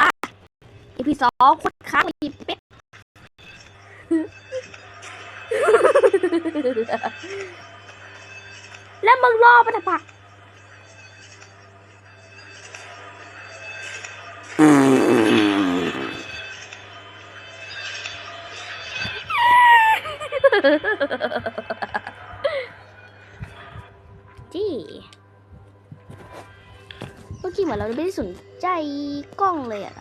อะ EP สองคนค้างอีเป็ดแล้วมึงรอปะทะพักจี้ กี้เหมือนเราไม่ได้สนใจกล้องเลยอะ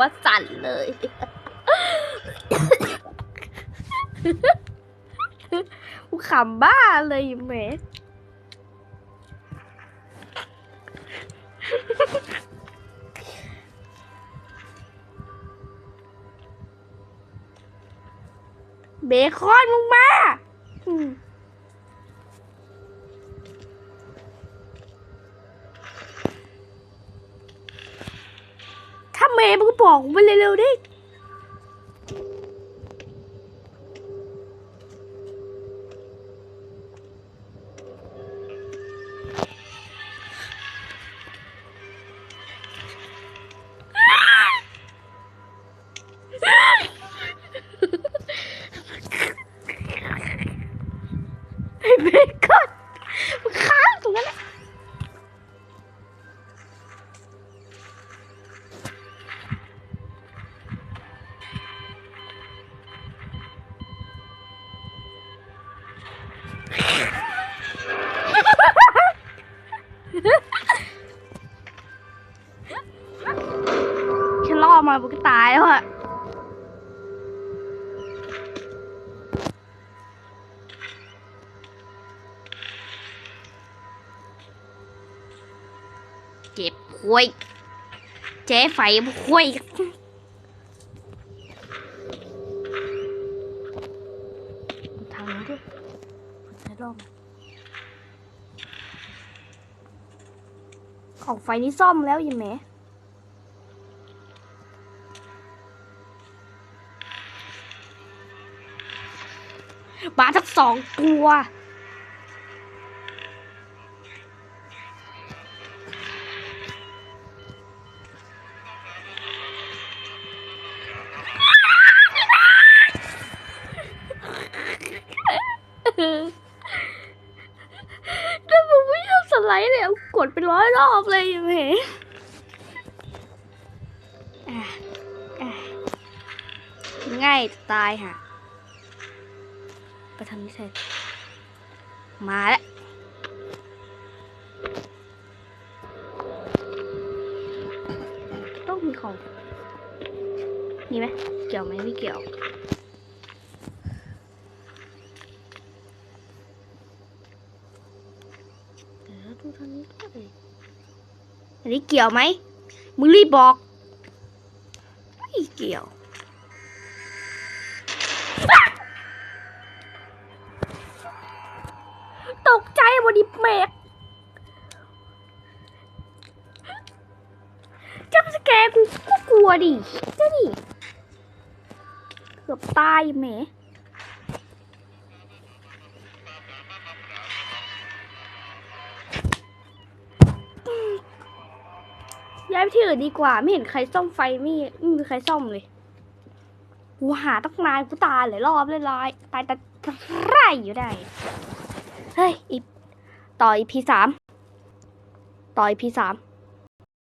ตัวสั่นเลย กูขำบ้าเลยแหมเบคอนมึงมา บอกกูไปเร็วๆดิ มามึงก็ตายแล้วอะเจ็บคุยเจ๊ไฟคุยทางนี้ด้วยใช้ร่มของไฟนี่ซ่อมแล้วยังไหม มาทั้งสองตัวถ้ามึงไม่ชอบสไลด์เลยเอากดไปร้อยรอบเลยยังไงอะอะง่ายจะตายค่ะ ไปทำนี่เสร็จมาแล้วต้องมีของมีไหมเกี่ยวไหมไม่เกี่ยวเดี๋ยวดูทางนี้ก็ได้อันนี้เกี่ยวไหมมึงรีบบอก ไม่เกี่ยว ดิเจ้าดิ เกือบตายแหมย้ายไปที่อื่นดีกว่า ไม่เห็นใครซ่อมไฟไม่ไม่มีใครซ่อมเลยกูหาตั้งนานกูตายหลายรอบเลยลายตายแต่ไรอยู่ได้ เฮ้ยอีต่ออีพีสามต่ออีพีสาม